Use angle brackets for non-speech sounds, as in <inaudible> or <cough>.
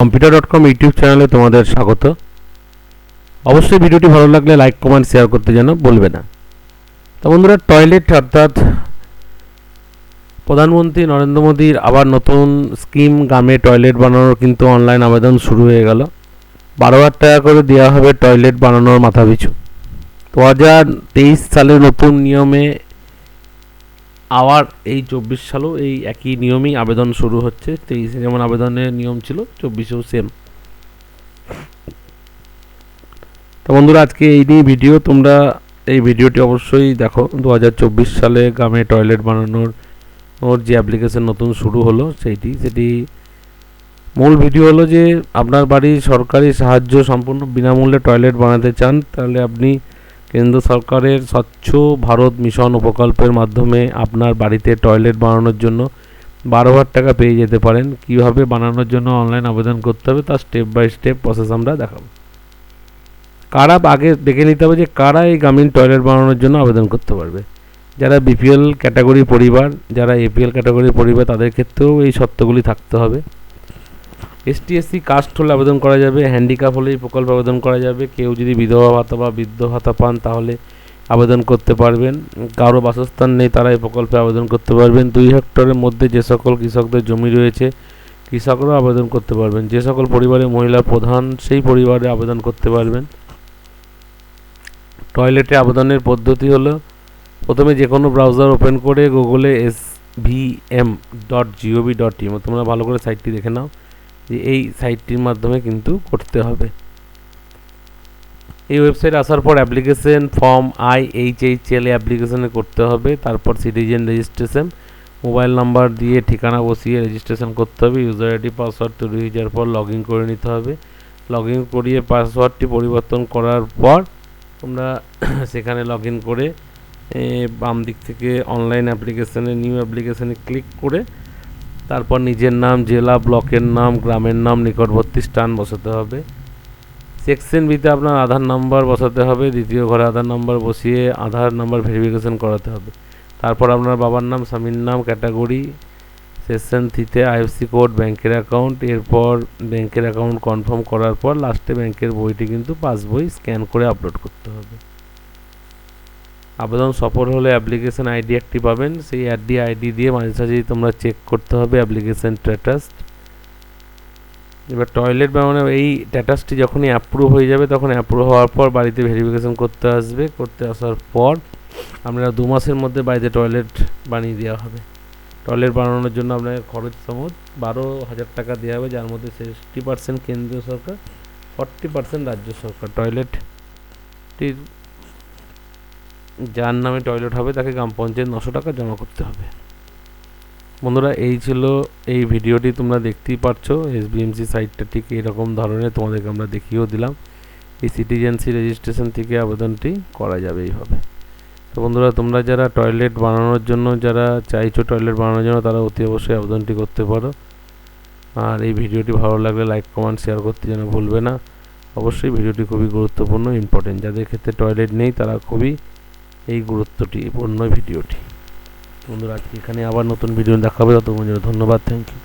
Computer dot com YouTube চ্যানেলে তোমাদের স্বাগত। অবশ্যই ভিডিওটি ভালো লাগলে লাইক কমেন্ট শেয়ার করতে যেন বলবে না। তো বন্ধুরা টয়লেট অর্থাৎ প্রধানমন্ত্রী নরেন্দ্র মোদীর আবার নতুন স্কিম গ্রামে টয়লেট বানানোর কিন্তু অনলাইন আবেদন শুরু হয়ে গেল। বারো হাজার টাকা করে দেওয়া হবে টয়লেট বানানোর মাথা পিছু দু হাজার তেইশ সালের নতুন নিয়মে আবার এই চব্বিশ সালেও এই একই নিয়মেই আবেদন শুরু হচ্ছে, তেইশে যেমন আবেদনের নিয়ম ছিল, চব্বিশেও সেম তো বন্ধুরা, আজকে এই নিয়ে ভিডিও, তোমরা এই ভিডিওটি অবশ্যই দেখো। দু হাজার চব্বিশ সালে গ্রামে টয়লেট বানানোর, ওর যে অ্যাপ্লিকেশন নতুন শুরু হলো সেইটি, সেটি মূল ভিডিও হলো যে, আপনার বাড়ির সরকারি সাহায্য সম্পূর্ণ বিনামূল্যে টয়লেট বানাতে চান, তাহলে আপনি কেন্দ্র সরকারের স্বচ্ছ ভারত মিশন প্রকল্পের মাধ্যমে আপনার বাড়িতে টয়লেট বানানোর জন্য বারো হাজার টাকা পেয়ে যেতে পারেন। কীভাবে বানানোর জন্য অনলাইন আবেদন করতে হবে তার স্টেপ বাই স্টেপ প্রসেস আমরা দেখাবো। কারা আগে দেখে নিতে হবে যে কারা এই গ্রামীণ টয়লেট বানানোর জন্য আবেদন করতে পারবে। যারা বিপিএল ক্যাটাগরি পরিবার, যারা এপিএল ক্যাটাগরি পরিবার, তাদের ক্ষেত্রেও এই শর্তগুলি থাকতে হবে। এসটি এসসি কাস্ট হলে আবেদন করা যাবে হ্যান্ডিক্যাপ হলে এই প্রকল্পে আবেদন করা যাবে। কেউ যদি বিধবা ভাতা বা বৃদ্ধ ভাতা পান তাহলে আবেদন করতে পারবেন। কারও বাসস্থান নেই তারা এই প্রকল্পে আবেদন করতে পারবেন। দুই হেক্টরের মধ্যে যে সকল কৃষকদের জমি রয়েছে, কৃষকরাও আবেদন করতে পারবেন। যে সকল পরিবারে মহিলা প্রধান, সেই পরিবারে আবেদন করতে পারবেন। টয়লেটে আবেদনের পদ্ধতি হলো, প্রথমে যে কোনো ব্রাউজার ওপেন করে গুগলে S V M dot G O V dot in তোমরা ভালো করে সাইটটি দেখে নাও। যে এই সাইটটির মাধ্যমে কিন্তু করতে হবে। এই ওয়েবসাইট আসার পর application form I H H L অ্যাপ্লিকেশনে করতে হবে, তারপর সিটিজেন রেজিস্ট্রেশন মোবাইল নাম্বার দিয়ে ঠিকানা বসিয়ে রেজিস্ট্রেশন করতে হবে ইউজার আইডি পাসওয়ার্ড তৈরি হয়ে যাওয়ার পর লগ ইন করে নিতে হবে। লগ ইন করিয়ে পাসওয়ার্ডটি পরিবর্তন করার পর তোমরা <clears throat> সেখানে লগ ইন করে বাম দিক থেকে অনলাইন অ্যাপ্লিকেশানে নিউ অ্যাপ্লিকেশানে ক্লিক করে তারপর নিজের নাম, জেলা, ব্লকের নাম, গ্রামের নাম নিকটবর্তী স্থান বসাতে হবে। সেকশন বিতে আপনার আধার নাম্বার বসাতে হবে, দ্বিতীয় ঘরে আধার নাম্বার বসিয়ে আধার নাম্বার ভেরিফিকেশন করাতে হবে। তারপর আপনার বাবার নাম, স্বামীর নাম ক্যাটাগরি সেকশন থ্রিতে আইএফসি কোড ব্যাংকের অ্যাকাউন্ট এরপর ব্যাংকের অ্যাকাউন্ট কনফার্ম করার পর লাস্টে ব্যাংকের বইটি কিন্তু পাসবই স্ক্যান করে আপলোড করতে হবে। আবেদন সফল হলে অ্যাপ্লিকেশন আইডি একটি পাবেন। সেই অ্যাডি আইডি দিয়ে মাঝে সাঝেই তোমরা চেক করতে হবে অ্যাপ্লিকেশন স্ট্যাটাস এবার টয়লেট বানানো, এই স্ট্যাটাসটি যখনই অ্যাপ্রুভ হয়ে যাবে, তখন অ্যাপ্রুভ হওয়ার পর বাড়িতে ভেরিফিকেশন করতে আসবে। করতে আসার পর আমরা দু মাসের মধ্যে বাড়িতে টয়লেট বানিয়ে দেওয়া হবে। টয়লেট বানানোর জন্য আপনাকে খরচ সমত বারো হাজার টাকা দেওয়া হবে, যার মধ্যে সিক্সটি পার্সেন্ট কেন্দ্রীয় সরকার ফর্টি পার্সেন্ট রাজ্য সরকার টয়লেটটির যার নামে টয়লেট হবে, তাকে গ্রাম পঞ্চায়েত নশো টাকা জমা করতে হবে। বন্ধুরা, এই ছিল এই ভিডিওটি, তোমরা দেখতেই পারছ। এসবিএমসি সাইটটা ঠিক এরকম ধরনের, তোমাদেরকে আমরা দেখিয়েও দিলাম। এই সিটিজেন্সি রেজিস্ট্রেশন থেকে আবেদনটি করা যাবে এইভাবে। তো বন্ধুরা, তোমরা যারা টয়লেট বানানোর জন্য, যারা চাইছো টয়লেট বানানোর জন্য, তারা অতি অবশ্যই আবেদনটি করতে পারো। আর এই ভিডিওটি ভালো লাগলে লাইক, কমেন্ট শেয়ার করতে যেন ভুলবে না। অবশ্যই ভিডিওটি খুবই গুরুত্বপূর্ণ ইম্পর্টেন্ট যাদের ক্ষেত্রে টয়লেট নেই, তারা খুবই এই গুরুত্বটি পূর্ণ ভিডিওটি। বন্ধুরা আজকে এখানে আবার নতুন ভিডিও দেখাবে। ততক্ষণ বন্ধুরা ধন্যবাদ। Thank you